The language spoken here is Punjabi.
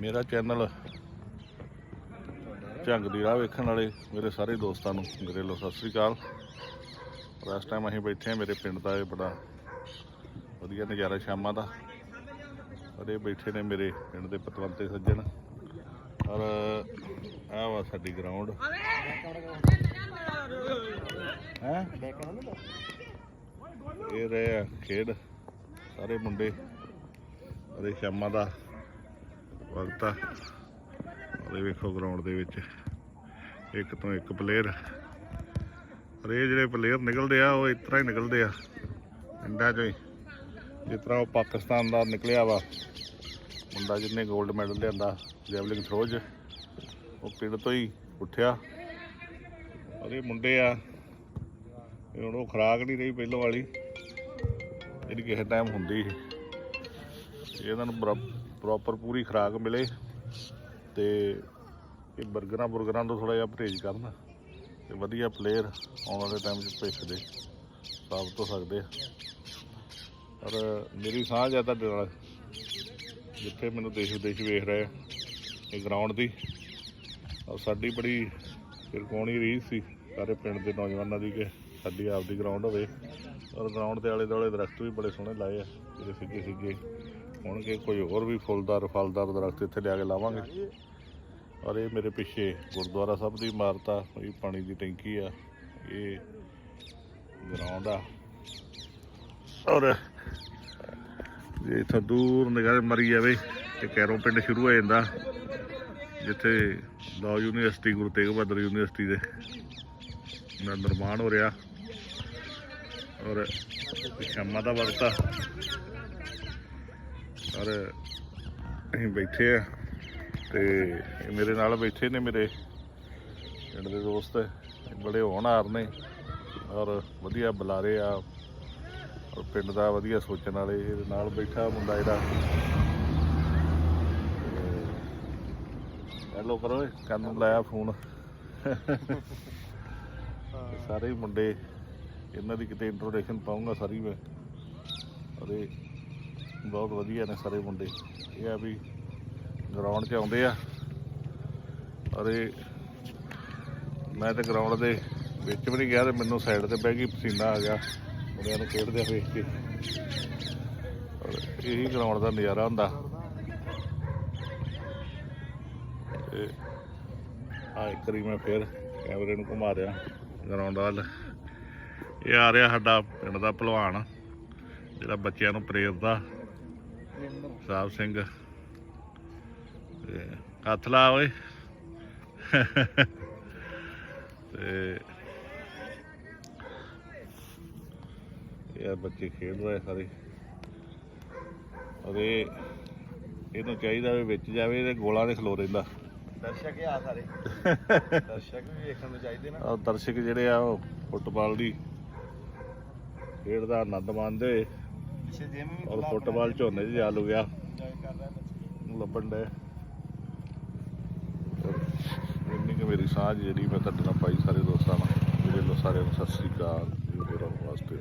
ਮੇਰਾ ਚੈਨਲ ਝੰਗ ਦੀ ਰਾਹ ਵੇਖਣ ਵਾਲੇ ਮੇਰੇ ਸਾਰੇ ਦੋਸਤਾਂ ਨੂੰ ਗਰੇਲੋ ਸਤਿ ਸ੍ਰੀ ਅਕਾਲ। ਇਸ ਟਾਈਮ ਅਸੀਂ ਬੈਠੇ ਹਾਂ ਮੇਰੇ ਪਿੰਡ ਦਾ, ਇਹ ਬੜਾ ਵਧੀਆ ਨਜ਼ਾਰਾ ਸ਼ਾਮਾਂ ਦਾ। ਔਰ ਇਹ ਬੈਠੇ ਨੇ ਮੇਰੇ ਪਿੰਡ ਦੇ ਪਤਵੰਤੇ ਸੱਜਣ। ਔਰ ਆਹ ਵਾ ਸਾਡੀ ਗਰਾਊਂਡ ਹੈ? ਇਹ ਰਹੇ ਆ ਖੇਡ, ਸਾਰੇ ਮੁੰਡੇ। ਅਰੇ ਸ਼ਾਮਾਂ ਦਾ ਵਕਤ ਆ। ਉਹਦੇ ਵੇਖੋ ਗਰਾਊਂਡ ਦੇ ਵਿੱਚ ਇੱਕ ਤੋਂ ਇੱਕ ਪਲੇਅਰ ਪਰ ਇਹ ਜਿਹੜੇ ਪਲੇਅਰ ਨਿਕਲਦੇ ਆ, ਉਹ ਇਸ ਤਰ੍ਹਾਂ ਹੀ ਨਿਕਲਦੇ ਆ। ਪਿੰਡਾਂ ਚੋਂ ਹੀ। ਜਿਸ ਤਰ੍ਹਾਂ ਉਹ ਪਾਕਿਸਤਾਨ ਦਾ ਨਿਕਲਿਆ ਵਾ। ਮੁੰਡਾ ਜਿਹਨੇ 골ਡ ਮੈਡਲ ਲਿਆਂਦਾ ਜੈਵਲਿੰਗ ਥਰੋ 'ਚ, ਉਹ ਪਿੰਡ ਤੋਂ ਹੀ ਉੱਠਿਆ। ਔਰ ਇਹ ਮੁੰਡੇ ਆ, ਇਹ ਹੁਣ ਉਹ ਖਰਾਕ ਨਹੀਂ ਰਹੀ ਪਹਿਲੋਂ ਵਾਲੀ। ਜਿਹੜੀ ਕਿਸੇ ਟਾਈਮ ਹੁੰਦੀ ਸੀ। ਇਹਨਾਂ ਨੂੰ ਪ੍ਰੋਪਰ ਪੂਰੀ ਖੁਰਾਕ ਮਿਲੇ ਤੇ ਇਹ ਬਰਗਰਾਂ ਬੁਰਗਰਾਂ ਤੋਂ ਥੋੜਾ ਜਿਹਾ ਪਰਹੇਜ਼ ਕਰਨ ਤੇ ਵਧੀਆ ਪਲੇਅਰ ਆਉਣ ਵਾਲੇ ਟਾਈਮ 'ਚ ਭਵਿੱਖ ਦੇ ਸਾਬਤ ਹੋ ਸਕਦੇ ਔਰ ਮੇਰੀ ਸਾਂਝ ਆ ਤੁਹਾਡੇ ਨਾਲ, ਜਿੱਥੇ ਮੈਨੂੰ ਦੇਸ਼ ਵਿਦੇਸ਼ ਵੇਖ ਰਹੇ ਇਹ ਗਰਾਊਂਡ ਦੀ। ਔਰ ਸਾਡੀ ਬੜੀ ਸਿਰਕੋਣੀ ਰੀਤ ਸੀ ਸਾਰੇ ਪਿੰਡ ਦੇ ਨੌਜਵਾਨਾਂ ਦੀ ਕਿ ਸਾਡੀ ਆਪਦੀ ਗਰਾਊਂਡ ਹੋਵੇ। ਔਰ ਗਰਾਊਂਡ ਦੇ ਆਲੇ ਦੁਆਲੇ ਦਰਖਤ ਵੀ ਬੜੇ ਸੋਹਣੇ ਲਾਏ ਆ, ਜਿਹੜੇ ਸਿੱਗੇ ਸਿੱਗੇ ਹੋਣਗੇ, ਕੋਈ ਹੋਰ ਵੀ ਫੁੱਲਦਾਰ, ਫਲਦਾਰ ਦਰਖਤ ਇੱਥੇ ਲਿਆ ਕੇ ਲਾਵਾਂਗੇ। ਔਰ ਇਹ ਮੇਰੇ ਪਿੱਛੇ ਗੁਰਦੁਆਰਾ ਸਾਹਿਬ ਦੀ ਇਮਾਰਤ ਆ ਇਹ ਪਾਣੀ ਦੀ ਟੈਂਕੀ ਆ, ਇਹ ਗਰਾਊਂਡ ਆ। ਔਰ ਜੇ ਇੱਥੋਂ ਦੂਰ ਨਿਗਾਹ ਮਰੀ ਜਾਵੇ, ਤੇ ਕੈਰੋਂ ਪਿੰਡ ਸ਼ੁਰੂ ਹੋ ਜਾਂਦਾ, ਜਿੱਥੇ law university, Guru Tegh Bahadur university ਦੇ ਨਿਰਮਾਣ ਹੋ ਰਿਹਾ। ਔਰ ਸ਼ਾਮਾਂ ਦਾ ਵਕਤ ਆ। ਔਰ ਅਸੀਂ ਬੈਠੇ ਆ ਤੇ ਮੇਰੇ ਨਾਲ ਬੈਠੇ ਨੇ ਮੇਰੇ ਪਿੰਡ ਦੇ ਦੋਸਤ ਬੜੇ ਹੋਣਹਾਰ ਨੇ ਔਰ ਵਧੀਆ ਬੁਲਾਰੇ ਆ ਔਰ ਪਿੰਡ ਦਾ ਵਧੀਆ ਸੋਚਣ ਵਾਲੇ ਇਹਦੇ ਨਾਲ ਬੈਠਾ ਮੁੰਡਾ ਇਹਦਾ। ਹੈਲੋ ਕਰੋ ਓਏ, ਕੰਨ ਨੂੰ ਲਾਇਆ ਫੋਨ। ਸਾਰੇ ਮੁੰਡੇ ਇਹਨਾਂ ਦੀ ਕਿਤੇ ਇੰਟਰੋਡਕਸ਼ਨ ਪਾਉਂਗਾ ਸਾਰੀ ਮੈਂ। ਔਰ ਇਹ ਬਹੁਤ ਵਧੀਆ ਨੇ ਸਾਰੇ ਮੁੰਡੇ। ਇਹ ਆ ਵੀ ਗਰਾਊਂਡ 'ਚ ਆਉਂਦੇ ਆ। ਔਰ ਇਹ ਮੈਂ ਤਾਂ ਗਰਾਊਂਡ ਦੇ ਵਿੱਚ ਵੀ ਨਹੀਂ ਗਿਆ ਤੇ ਮੈਨੂੰ ਸਾਈਡ ਤੇ ਬਹਿ ਗਈ ਪਸੀਨਾ ਆ ਗਿਆ ਮੁੰਡਿਆਂ ਨੂੰ ਖੇਡਦਿਆਂ ਵੇਖ ਕੇ। ਔਰ ਇਹੀ ਗਰਾਊਂਡ ਦਾ ਨਜ਼ਾਰਾ ਹੁੰਦਾ। ਤੇ ਆ ਇੱਕ ਵਾਰੀ ਮੈਂ ਫੇਰ ਕੈਮਰੇ ਨੂੰ ਘੁਮਾ ਰਿਹਾ ਗਰਾਊਂਡ ਵੱਲ। ਇਹ ਆ ਰਿਹਾ ਸਾਡਾ ਪਿੰਡ ਦਾ ਪਹਿਲਵਾਨ ਜਿਹੜਾ ਬੱਚਿਆਂ ਨੂੰ ਪ੍ਰੇਰਦਾ। ਸਾਹਿਬ ਸਿੰਘ। ਤੇ ਹੱਥ ਲਾ ਓਏ। ਤੇ ਇਹ ਬੱਚੇ ਖੇਡ ਰਹੇ ਸਾਰੇ। ਅਰੇ ਇਹਨੂੰ ਚਾਹੀਦਾ ਵੀ ਵਿੱਚ ਜਾਵੇ ਤੇ ਗੋਲਾਂ ਦੇ ਖਲੋ ਰਹਿੰਦਾ। ਦਰਸ਼ਕ ਆ ਸਾਰੇ। ਦਰਸ਼ਕ ਵੀ ਵੇਖਣ ਨੂੰ ਚਾਹੀਦੇ ਨਾ। ਦਰਸ਼ਕ ਜਿਹੜੇ ਆ ਉਹ ਫੁੱਟਬਾਲ ਦੀ ਖੇਡ ਦਾ ਆਨੰਦ ਮਾਣਦੇ ਔਰ ਫੁੱਟਬਾਲ ਝੋਨੇ 'ਚ ਜਾ ਲੁ ਗਿਆ ਲੱਭਣ ਦੇ ਇੰਨੀ ਕਿ ਮੇਰੀ ਸਾਂਝ ਜਿਹੜੀ ਮੈਂ ਤੁਹਾਡੇ ਨਾਲ ਪਾਈ ਸਾਰੇ ਦੋਸਤਾਂ ਨਾਲ। ਜਿਹੜੇ ਲੋ ਸਾਰਿਆਂ ਨੂੰ ਸਤਿ ਸ੍ਰੀ ਅਕਾਲ। ਜੀ ਰਹੋ ਵਾਸਤੇ।